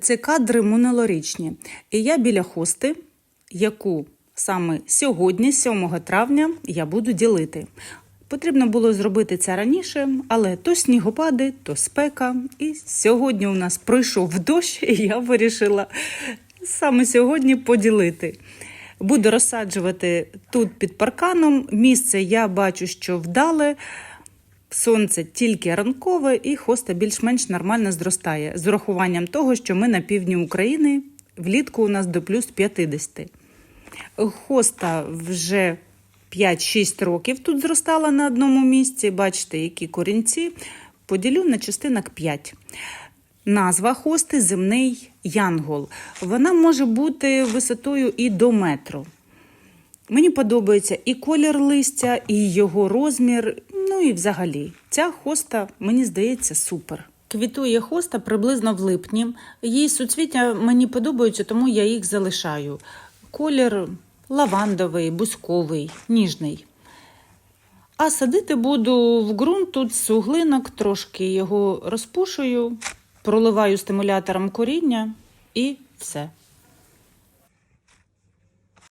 Це кадри минулорічні. І я біля хости, яку саме сьогодні, 7 травня, я буду ділити. Потрібно було зробити це раніше, але то снігопади, то спека. І сьогодні у нас пройшов дощ, і я вирішила саме сьогодні поділити. Буду розсаджувати тут під парканом. Місце я бачу, що вдале. Сонце тільки ранкове, і хоста більш-менш нормально зростає з урахуванням того, що ми на півдні України влітку у нас до плюс 50. Хоста вже 5-6 років тут зростала на одному місці. Бачите, які корінці. Поділю на частинок 5. Назва хости земний янгол. Вона може бути висотою і до метру. Мені подобається і колір листя, і його розмір. Ну і взагалі, ця хоста, мені здається, супер. Квітує хоста приблизно в липні. Її суцвіття мені подобаються, тому я їх залишаю. Колір лавандовий, бузьковий, ніжний. А садити буду в ґрунт тут суглинок, трошки його розпушую, проливаю стимулятором коріння і все.